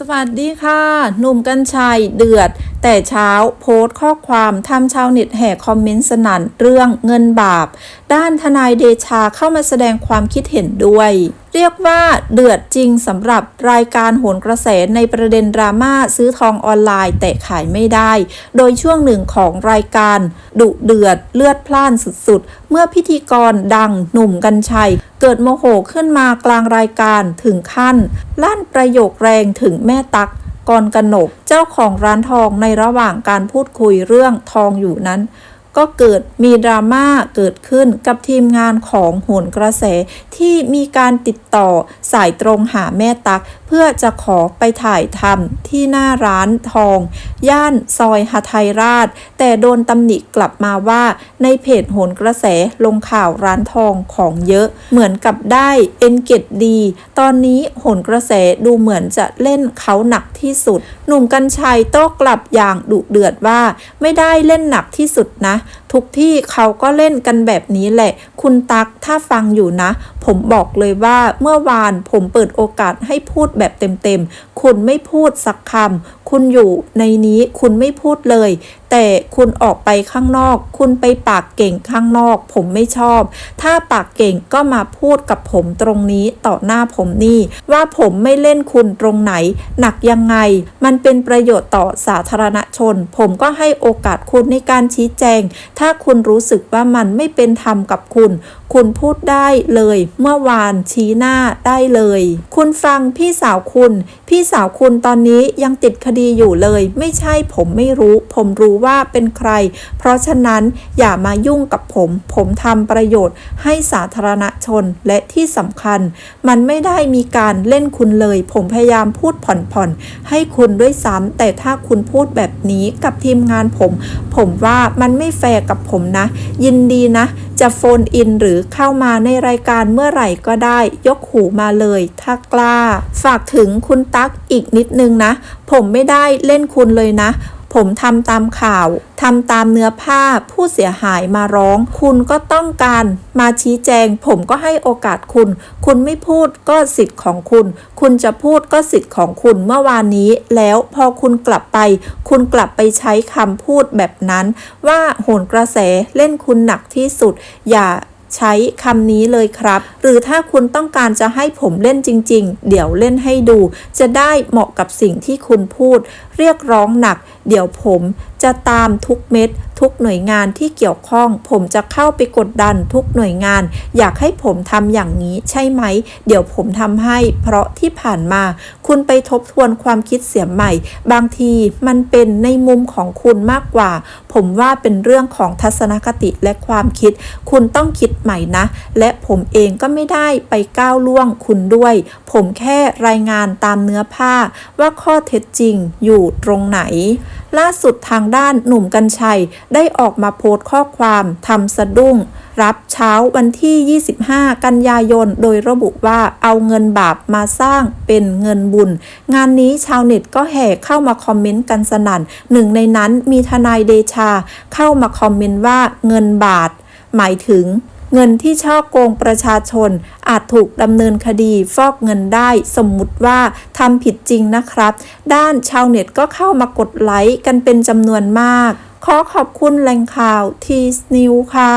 สวัสดีค่ะ หนุ่มกัญชัยเดือด แต่เช้าโพสต์ข้อความทำชาวเน็ตแห่คอมเมนต์สนั่นเรื่องเงินบาป ด้านทนายเดชาเข้ามาแสดงความคิดเห็นด้วย เรียกว่าเดือดจริงสำหรับรายการโหนกระแสในประเด็นดราม่าซื้อทองออนไลน์แต่ขายไม่ได้ โดยช่วงหนึ่งของรายการดุเดือดเลือดพล่านสุดๆ เมื่อพิธีกรดังหนุ่มกัญชัย เกิดโมโหขึ้นมากลางรายการถึงขั้น ลั่นประโยคแรงถึงแม่ตักกรกนก เจ้าของร้านทองในระหว่างการพูดคุยเรื่องทองอยู่นั้น ก็เกิดมีดราม่าเกิดขึ้นกับทีมงานของโหนกระแสที่มีการติดต่อสายตรงหาแม่ตัก เพื่อจะขอไปถ่ายทำที่หน้าร้านทอง ย่านซอยหทัยราช แต่โดนตำหนิกลับมาว่าในเพจโหนกระแสลงข่าวร้านทองของเยอะ เหมือนกับได้เอ็นเกตดี ตอนนี้โหนกระแสดูเหมือนจะเล่นเขาหนักที่สุด หนุ่มกัญชัยโต้กลับอย่างดุเดือดว่า ไม่ได้เล่นหนักที่สุดนะทุกที่เขาก็เล่นกันแบบนี้แหละ คุณตักถ้าฟังอยู่นะ ผมบอกเลยว่าเมื่อวานผมเปิดโอกาสให้พูดแบบเต็มๆ คุณไม่พูดสักคำ คุณอยู่ในนี้คุณไม่พูดเลย แต่คุณออกไปข้างนอก คุณไปปากเก่งข้างนอก ผมไม่ชอบ ถ้าปากเก่งก็มาพูดกับผมตรงนี้ต่อหน้าผมนี่ ว่าผมไม่เล่นคุณตรงไหน หนักยังไง มันเป็นประโยชน์ต่อสาธารณชน ผมก็ให้โอกาสคุณในการชี้แจง ถ้าคุณรู้สึกว่ามันไม่เป็นธรรมกับคุณ คุณพูดได้เลย เมื่อวานชี้หน้าได้เลย คุณฟังพี่สาวคุณ พี่สาวคุณตอนนี้ยังติดคดีอยู่เลย ไม่ใช่ผมไม่รู้ ผมรู้ว่าเป็นใคร เพราะฉะนั้นอย่ามายุ่งกับผม ผมทำประโยชน์ให้สาธารณชนและที่สำคัญ มันไม่ได้มีการเล่นคุณเลย ผมพยายามพูดผ่อนๆ ให้คุณด้วยซ้ำแต่ถ้าคุณพูดแบบนี้กับทีมงานผม ผมว่ามันไม่แฟร์กับผมนะ ยินดีนะ จะโฟนอินหรือเข้ามาในรายการเมื่อไหร่ก็ได้ ยกหูมาเลยถ้ากล้า ฝากถึงคุณตั๊กอีกนิดนึงนะ ผมไม่ได้เล่นคุณเลยนะ ผมทำตามข่าวทำตามเนื้อผ้าผู้เสียหายมาร้อง คุณก็ต้องการมาชี้แจง ผมก็ให้โอกาสคุณ คุณไม่พูดก็สิทธิ์ของคุณ คุณจะพูดก็สิทธิ์ของคุณเมื่อวานนี้ แล้วพอคุณกลับไป คุณกลับไปใช้คำพูดแบบนั้น ว่าโหนกระแสเล่นคุณหนักที่สุด อย่าใช้คำนี้เลยครับ หรือถ้าคุณต้องการจะให้ผมเล่นจริง ๆ เดี๋ยวเล่นให้ดู จะได้เหมาะกับสิ่งที่คุณพูด เรียกร้องหนัก เดี๋ยวผมจะตามทุกเม็ด ทุกหน่วยงานที่เกี่ยวข้อง ผมจะเข้าไปกดดันทุกหน่วยงาน อยากให้ผมทำอย่างนี้ใช่ไหม เดี๋ยวผมทำให้ เพราะที่ผ่านมา คุณไปทบทวนความคิดเสียใหม่ บางทีมันเป็นในมุมของคุณมากกว่า ผมว่าเป็นเรื่องของทัศนคติและความคิด คุณต้องคิดใหม่นะ และผมเองก็ไม่ได้ไปก้าวล่วงคุณด้วย ผมแค่รายงานตามเนื้อผ้าว่าข้อเท็จจริงอยู่ตรงไหน ล่าสุดทางด้านหนุ่มกัญชัยได้ออกมาโพสต์ข้อความทำสะดุ้ง รับเช้าวันที่ 25 กันยายน โดยระบุว่าเอาเงินบาปมาสร้างเป็นเงินบุญ งานนี้ชาวเน็ตก็แห่เข้ามาคอมเมนต์กันสนั่นหนึ่งในนั้นมีทนายเดชาเข้ามาคอมเมนต์ว่าเงินบาท หมายถึง เงินที่ช่อโกงประชาชน อาจถูกดำเนินคดีฟอกเงินได้สมมุติว่าทำผิดจริงนะครับ ด้านชาวเน็ตก็เข้ามากดไลค์กันเป็นจำนวนมาก ขอขอบคุณแหล่งข่าวทีสนิวค่ะ